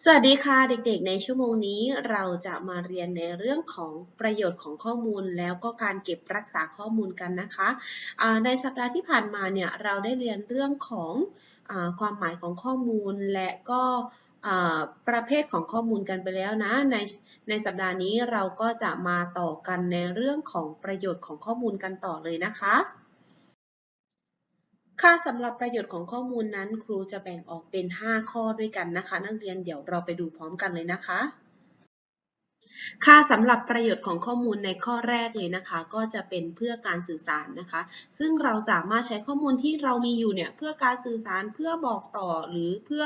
สวัสดีค่ะเด็กๆ ในชั่วโมงนี้เราจะมาเรียนในเรื่องของประโยชน์ของข้อมูล แล้วก็การเก็บรักษาข้อมูลกันนะคะในสัปดาห์ที่ผ่านมาเนี่ยเราได้เรียนเรื่องของอความหมายของข้อมูลและก็ประเภทของข้อมูลกันไปแล้วนะในในสัปดาห์นี้เราก็จะมาต่อกันในเรื่องของประโยชน์ของข้อมูลกันต่อเลยนะคะ ค่าสำหรับประโยชน์ของข้อมูลนั้น ครูจะแบ่งออกเป็น 5 ข้อด้วยกันนะคะ นักเรียนเดี๋ยวเราไปดูพร้อมกันเลยนะคะ ค่ะสำหรับประโยชน์ของข้อมูลในข้อแรกเลยนะคะ ก็จะเป็นเพื่อการสื่อสารนะคะ ซึ่งเราสามารถใช้ข้อมูลที่เรามีอยู่เนี่ยเพื่อการสื่อสารเพื่อบอกต่อ หรือเพื่อ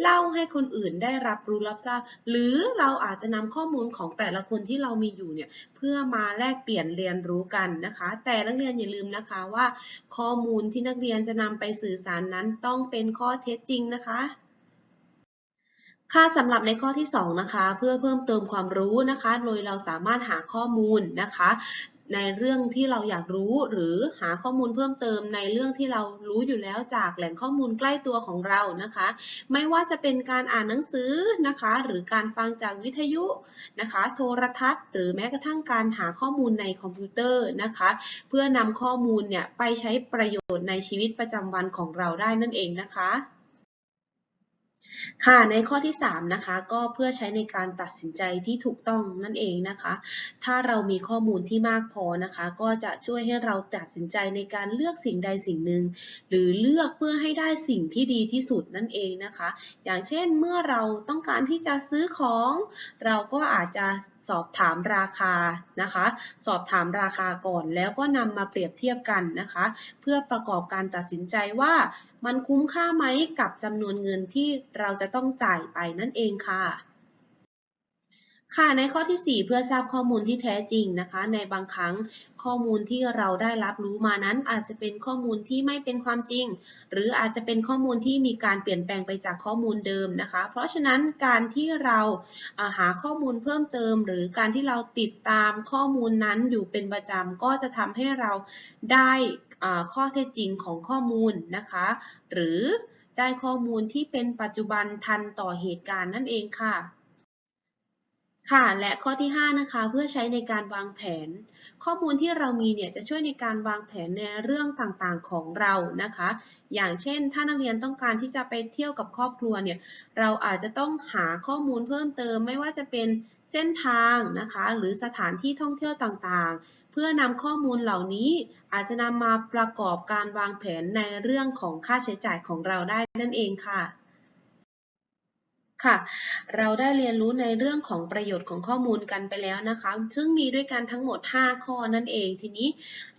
เล่าให้คนอื่นได้รับรู้รับทราบ หรือเราอาจจะนำข้อมูลของแต่ละคนที่เรามีอยู่เนี่ยเพื่อมาแลกเปลี่ยนเรียนรู้กันนะคะ แต่นักเรียนอย่าลืมนะคะว่า ข้อมูลที่นักเรียนจะนำไปสื่อสารนั้นต้องเป็นข้อเท็จจริงนะคะ ค่ะสำหรับในข้อที่ 2 นะคะ เพื่อเพิ่มเติมความรู้นะคะ โดยเราสามารถหาข้อมูลนะคะ ในเรื่องที่เราอยากรู้หรือหาข้อมูลเพิ่มเติมในเรื่องที่เรารู้อยู่แล้วจากแหล่งข้อมูลใกล้ตัวของเรานะคะ ไม่ว่าจะเป็นการอ่านหนังสือนะคะ หรือการฟังจากวิทยุนะคะ โทรทัศน์ หรือแม้กระทั่งการหาข้อมูลในคอมพิวเตอร์นะคะ เพื่อนำข้อมูลเนี่ยไปใช้ประโยชน์ในชีวิตประจำวันของเราได้นั่นเองนะคะ ค่ะ ในข้อที่ 3 นะคะ ก็เพื่อใช้ในการตัดสินใจที่ถูกต้องนั่นเองนะคะ ถ้าเรามีข้อมูลที่มากพอนะคะ ก็จะช่วยให้เราตัดสินใจในการเลือกสิ่งใดสิ่งหนึ่ง หรือเลือกเพื่อให้ได้สิ่งที่ดีที่สุดนั่นเองนะคะ อย่างเช่นเมื่อเราต้องการที่จะซื้อของ เราก็อาจจะสอบถามราคานะคะ สอบถามราคาก่อนแล้วก็นำมาเปรียบเทียบกันนะคะ เพื่อประกอบการตัดสินใจว่า มันคุ้มค่าไหมกับจำนวนเงินที่เราจะต้องจ่ายไปนั่นเองค่ะ ค่ะในข้อที่ 4 เพื่อทราบข้อมูลที่แท้จริงนะคะ ในบางครั้งข้อมูลที่เราได้รับรู้มานั้น อาจจะเป็นข้อมูลที่ไม่เป็นความจริง หรืออาจจะเป็นข้อมูลที่มีการเปลี่ยนแปลงไปจากข้อมูลเดิมนะคะ เพราะฉะนั้นการที่เราหาข้อมูลเพิ่มเติม หรือการที่เราติดตามข้อมูลนั้นอยู่เป็นประจำก็จะทำให้เราได้ ข้อเท็จจริงของข้อมูลนะคะ หรือได้ข้อมูลที่เป็นปัจจุบันทันต่อเหตุการณ์นั่นเองค่ะ ค่ะ และข้อที่ 5 นะคะ เพื่อใช้ในการวางแผน ข้อมูลที่เรามีเนี่ยจะช่วยในการวางแผนในเรื่องต่างๆของเรานะคะ อย่างเช่น ถ้านักเรียนต้องการที่จะไปเที่ยวกับครอบครัวเนี่ย เราอาจจะต้องหาข้อมูลเพิ่มเติม ไม่ว่าจะเป็นเส้นทางนะคะ หรือสถานที่ท่องเที่ยวต่างๆ เพื่อนำข้อมูลเหล่านี้อาจจะนำมาประกอบการวางแผนในเรื่องของค่าใช้จ่ายของเราได้นั่นเองค่ะ ค่ะ เราได้เรียนรู้ในเรื่องของประโยชน์ของข้อมูลกันไปแล้วนะคะ ซึ่งมีด้วยกันทั้งหมด 5 ข้อนั่นเอง ทีนี้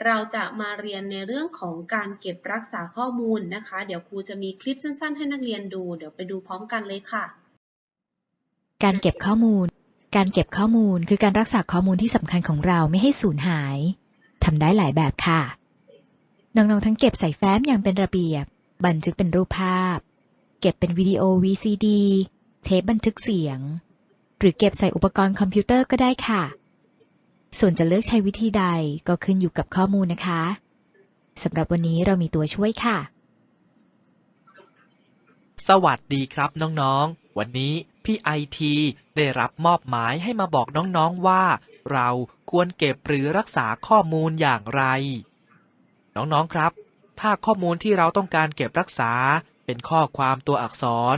เราจะมาเรียนในเรื่องของการเก็บรักษาข้อมูลนะคะ เดี๋ยวครูจะมีคลิปสั้น ๆ ให้นักเรียนดู เดี๋ยวไปดูพร้อมกันเลยค่ะ การเก็บข้อมูล การเก็บข้อมูลคือการรักษาข้อมูลที่สำคัญของเราไม่ให้สูญหายทำได้หลายแบบค่ะ น้องๆทั้งเก็บใส่แฟ้มอย่างเป็นระเบียบ บันทึกเป็นรูปภาพ เก็บเป็นวิดีโอ VCD เทปบันทึกเสียง หรือเก็บใส่อุปกรณ์คอมพิวเตอร์ก็ได้ค่ะ ส่วนจะเลือกใช้วิธีใดก็ขึ้นอยู่กับข้อมูลนะคะสำหรับวันนี้เรามีตัวช่วยค่ะ สวัสดีครับน้องๆ วันนี้ พี่ไอทีได้รับมอบหมายให้มาบอกน้องๆว่า เราควรเก็บหรือรักษาข้อมูลอย่างไร น้องๆครับ ถ้าข้อมูลที่เราต้องการเก็บรักษา เป็นข้อความตัวอักษร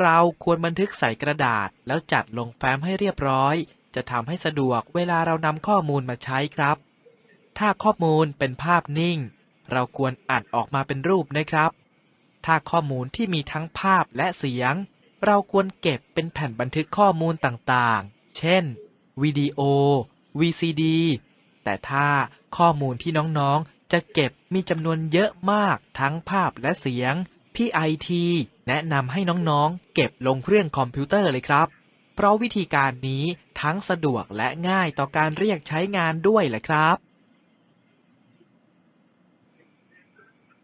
เราควรบันทึกใส่กระดาษ แล้วจัดลงแฟ้มให้เรียบร้อย จะทำให้สะดวกเวลาเรานำข้อมูลมาใช้ครับ ถ้าข้อมูลเป็นภาพนิ่ง เราควรอัดออกมาเป็นรูปนะครับ ถ้าข้อมูลที่มีทั้งภาพและเสียง เราควรเก็บเป็นแผ่นบันทึกข้อมูลต่างๆ เช่น วิดีโอ VCD แต่ถ้าข้อมูลที่น้องๆ จะเก็บมีจำนวนเยอะมากทั้งภาพและเสียง พี่ไอทีแนะนำให้น้องๆ เก็บลงเครื่องคอมพิวเตอร์เลยครับ เพราะวิธีการนี้ทั้งสะดวกและง่ายต่อการเรียกใช้งานด้วยแหละครับ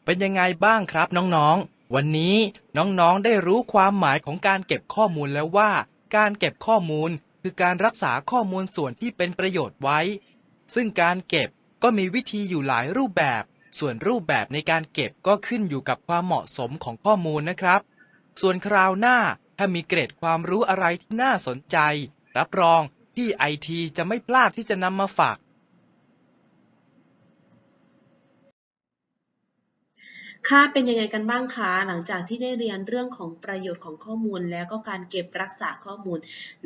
เป็นยังไงบ้างครับน้องๆ วันนี้น้องๆได้รู้ความหมายของการเก็บข้อมูลแล้วว่า การเก็บข้อมูลคือการรักษาข้อมูลส่วนที่เป็นประโยชน์ไว้ ซึ่งการเก็บก็มีวิธีอยู่หลายรูปแบบ ส่วนรูปแบบในการเก็บก็ขึ้นอยู่กับความเหมาะสมของข้อมูลนะครับ ส่วนคราวหน้าถ้ามีเกรดความรู้อะไรที่น่าสนใจ รับรองพี่ไอทีจะไม่พลาดที่จะนำมาฝาก ค่ะเป็นยังไงกันบ้างคะหลังจากที่ได้เรียนเรื่องของประโยชน์ของข้อมูล แล้วก็การเก็บรักษาข้อมูล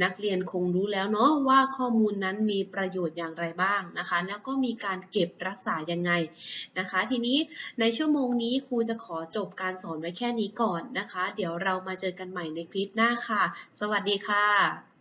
นักเรียนคงรู้แล้วเนาะว่าข้อมูลนั้นมีประโยชน์อย่างไรบ้างนะคะ แล้วก็มีการเก็บรักษายังไงนะคะ ทีนี้ในชั่วโมงนี้ครูจะขอจบการสอนไว้แค่นี้ก่อนนะคะ เดี๋ยวเรามาเจอกันใหม่ในคลิปหน้าค่ะ สวัสดีค่ะ